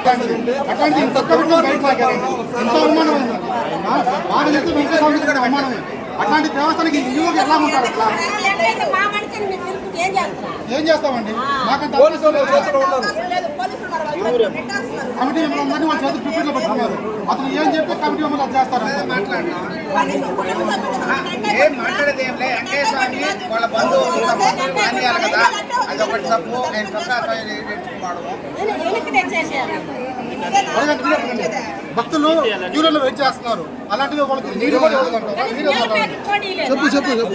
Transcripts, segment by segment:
అట్లాంటిది లాగారండి ఎంత అవమానం ఉంది? బాగా చెప్తే వెంకటేశ్వర స్వామి కూడా అవమానమే. అట్లాంటి దేవస్థానానికి హిందువులకు ఎలా ఉంటారు అట్లా? ఏం చేస్తామండి? పెట్టేస్తున్నారు. కమిటీ మెంబర్లు అందరినీ వాళ్ళ చేతులు పిప్పిట్లో పెట్టుకున్నారు. అతను ఏం చెప్తే కమిటీ మెంబర్లు అది చేస్తారు. వాళ్ళ భక్తులు క్యూలలో వెయిట్ చేస్తున్నారు. అలాంటివి వాళ్ళకి నీరు కూడా. చెప్పు చెప్పు చెప్పు.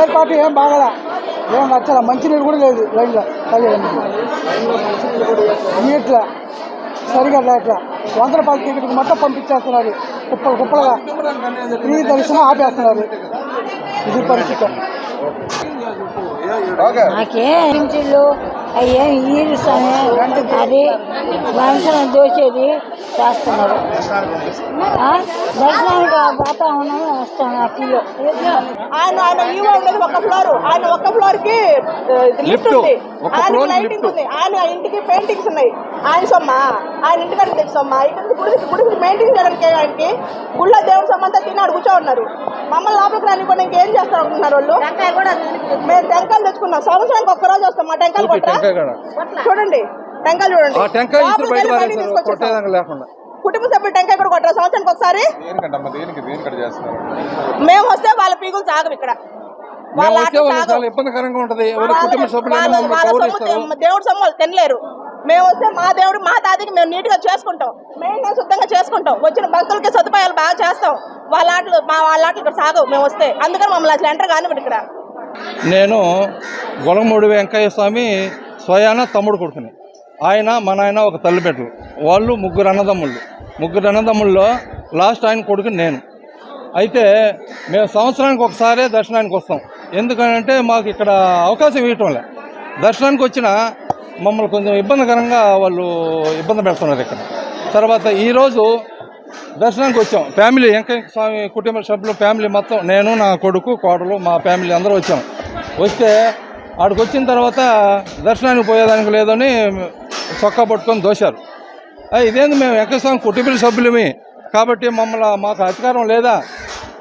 ఏర్పాటు ఏం బాగలా ఏం నచ్చల? మంచినీరు కూడా లేదు లైన్లో ఇట్లా సరిగా లేట్లా. వంద రూపాయల టికెట్కి మొత్తం పంపించేస్తున్నారు. కుప్పలు కుప్పలుగా. ఫ్రీ దర్శనం ఆపేస్తున్నారు. ఇది పరిస్థితి. నాకేం ఈరుస్తానే అది మనుషులను దోచేది చేస్తున్నారు? దర్శనానికి పోతా ఉన్నాము వస్తాను ఆ కిలో. ఆయన ఆయన ఈవో ఉండేది ఒక ఫ్లోర్. ఆయన ఒక ఫ్లోర్కి లిఫ్ట్. ఉంది. ఆయన లైటింగ్. ఉంది. ఆయన ఇంటికి పెయింటింగ్స్ ఉన్నాయి. ఆయన సొమ్మ ఆయన ఇంటికాడ తెచ్చి సొమ్మ. ఇక్కడ గుడి గుడికి మెయింటైన్ చేయడానికి ఆయనకి గుళ్ళ దేవుడి సొమ్మ అంతా తిని కూర్చో ఉన్నారు మమ్మల్ని లోపలికి రానివ్వండి ఇంకేం చేస్తారు అనుకుంటున్నారు వాళ్ళు? మేము టెంకాయలు తెచ్చుకున్నాం. సంవత్సరానికి ఒక్క రోజు వస్తాం. మా టెంకాయలు కొట్టరా. చూడండి. టెంకాయలు చూడండి. కుటుంబ సభ్యులు టెంకాయ కూడా కొట్టరా? సంవత్సరానికి ఒకసారి? మేము వస్తే వాళ్ళ పీగులు సాగవు ఇక్కడ. ఇబ్బందికరంగా ఉంటది. దేవుడి సొమ్ము తినలేరు. మేము వస్తే మా దేవుడు మా దాదికి మేము నీట్గా చేసుకుంటాం. మెయిన్గా శుద్ధంగా చేసుకుంటాం. వచ్చిన భక్తులకి సదుపాయాలు బాగా చేస్తాం. వాళ్ళ ఆటలు మా వాళ్ళ ఆటలు ఇక్కడ సాగవు. మేము వస్తే అందుకని మమ్మల్ని అసలు ఎంటర్ కానివ్వండి ఇక్కడ. నేను గొలమూడి వెంకయ్య స్వామి స్వయాన తమ్ముడు కొడుకుని. ఆయన మన ఆయన ఒక తల్లిపెట్టలు వాళ్ళు ముగ్గురు అన్నదమ్ముళ్ళు. ముగ్గురు అన్నదమ్ముల్లో లాస్ట్ ఆయన కొడుకు నేను. అయితే మేము సంవత్సరానికి ఒకసారే దర్శనానికి వస్తాం. ఎందుకంటే మాకు ఇక్కడ అవకాశం ఇవ్వటం లే దర్శనానికి వచ్చిన మమ్మల్ని కొంచెం ఇబ్బందికరంగా వాళ్ళు ఇబ్బంది పెడుతున్నారు ఇక్కడ. తర్వాత ఈరోజు దర్శనానికి వచ్చాం. ఫ్యామిలీ వెంకయ్య స్వామి కుటుంబ సభ్యులు ఫ్యామిలీ మొత్తం నేను నా కొడుకు కోడలు మా ఫ్యామిలీ అందరూ వచ్చాం. వస్తే ఆడికి వచ్చిన తర్వాత దర్శనానికి పోయేదానికి లేదని చొక్కా పట్టుకొని దోశారు. ఇదేంది మేము వెంకయ్య స్వామి కుటుంబ సభ్యులమే కాబట్టి మమ్మల్ని మాకు అధికారం లేదా?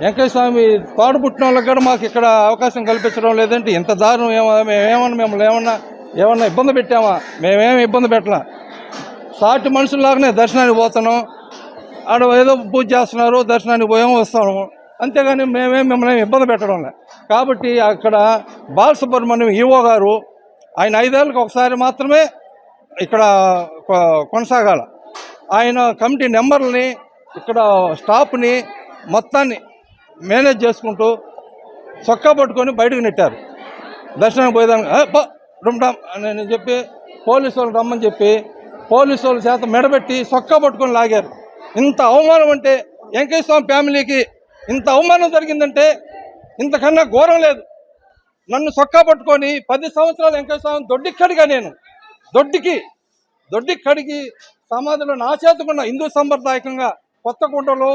వెంకయ్య స్వామి తోడు పుట్టిన వాళ్ళకి కూడా మాకు ఇక్కడ అవకాశం కల్పించడం లేదంటే ఇంత దారుణం ఏమో మేమేమన్నా మిమ్మల్ని ఏమన్నా ఏమన్నా ఇబ్బంది పెట్టామా? మేమేమి ఇబ్బంది పెట్టలా. సాటి మనుషుల్లాగానే దర్శనానికి పోతున్నాం. ఆడ ఏదో పూజ చేస్తున్నారు దర్శనానికి పోయాము వస్తాము. అంతేగాని మేమేం మిమ్మల్ని ఇబ్బంది పెట్టడం లే. కాబట్టి అక్కడ బాలసుబ్రహ్మణ్యం ఈవో గారు ఆయన ఐదేళ్ళకి ఒకసారి మాత్రమే ఇక్కడ కొ- కొనసాగాల. ఆయన కమిటీ నెంబర్లని ఇక్కడ స్టాఫ్ని మొత్తాన్ని మేనేజ్ చేసుకుంటూ చొక్కా పట్టుకొని బయటకు నెట్టారు. దర్శనం పోయేదానికి "ఏ, అని చెప్పి పోలీసు వాళ్ళు రమ్మని చెప్పి పోలీసు వాళ్ళ చేత మెడబెట్టి సొక్క పట్టుకొని లాగారు. ఇంత అవమానం అంటే వెంకయ్య స్వామి ఫ్యామిలీకి ఇంత అవమానం జరిగిందంటే ఇంతకన్నా ఘోరం లేదు. నన్ను సొక్కా పట్టుకొని పది సంవత్సరాలు వెంకయ్య స్వామి దొడ్డికి కడిగా నేను. దొడ్డికి దొడ్డికి కడిగి సమాధిలో నా చేతుకున్న హిందూ సంప్రదాయకంగా కొత్త కుండలో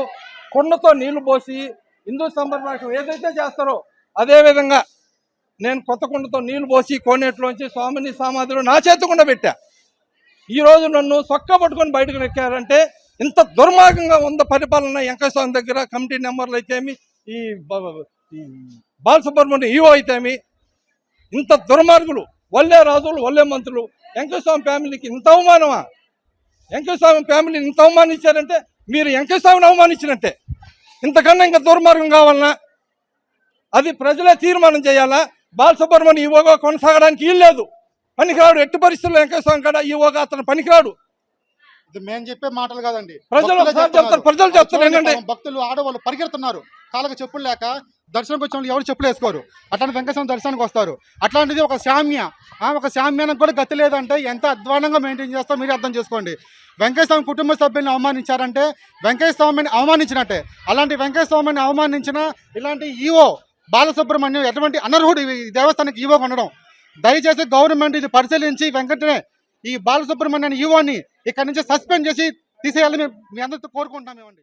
కుండతో నీళ్ళు పోసి హిందూ సంప్రదాయం ఏదైతే చేస్తారో అదేవిధంగా నేను కొత్త కుండతో నీళ్ళు పోసి కోనేట్లోంచి స్వామిని సమాధిలో నా చేతుకుండా పెట్టా. ఈ రోజు నన్ను సొక్క పట్టుకొని బయటకు నెక్కారంటే ఇంత దుర్మార్గంగా ఉంద పరిపాలన వెంకయ్య స్వామి దగ్గర కమిటీ నెంబర్లు అయితేమి ఈ ఈ బాలసుబ్రహ్మణ్యం ఈవో అయితేమి ఇంత దుర్మార్గులు వల్లే రాజులు వల్లే మంత్రులు వెంకయ్య స్వామి ఫ్యామిలీకి ఇంత అవమానమా? వెంకయ్య స్వామి ఫ్యామిలీని ఇంత అవమానించారంటే మీరు వెంకయ్య స్వామిని అవమానించినట్టే. ఇంతకన్నా ఇంకా దుర్మార్గం కావాలన్నా అది ప్రజలే తీర్మానం చేయాలా? బాలసుబ్రహ్మణ్యం ఈవోగా కొనసాగడానికి వీల్లేదు పనికిరాడు ఎట్టి పరిస్థితుల్లో స్వామి కాడ ఈవోగా అతను పనికిరాడు. ఇది మేము చెప్పే మాటలు కాదండి. ప్రజలు. చెప్తారు, ప్రజలు చెప్తారు, ఏంటంటే? భక్తులు ఆడవాళ్ళు పరిగెడుతున్నారు. కాళ్ళకి చెప్పులు లేక దర్శనంకి వచ్చిన వాళ్ళు ఎవరు చెప్పులు వేసుకోరు. అట్లాంటి వెంకటేశ్వర దర్శనానికి వస్తారు. అట్లాంటిది ఒక శామ్య ఆ, ఒక శామ్యానికి కూడా గతి లేదంటే ఎంత అధ్వానంగా మెయింటైన్ చేస్తారో మీరు అర్థం చేసుకోండి. స్వామి కుటుంబ సభ్యుల్ని అవమానించారంటే వెంకయ్య స్వామిని అవమానించినట్టే. అలాంటి వెంకయ్య స్వామిని అవమానించిన ఇలాంటి ఈవో బాలసుబ్రహ్మణ్యం ఎటువంటి అనర్హుడు ఈ దేవస్థానానికి ఈవో ఉండడం దయచేసి గవర్నమెంట్ ఇది పరిశీలించి వెంకటనే ఈ బాలసుబ్రహ్మణ్యం ఈవోని ఇక్కడ నుంచి సస్పెండ్ చేసి తీసేయాలని మేము మీ అందరితో కోరుకుంటున్నాం ఏమండి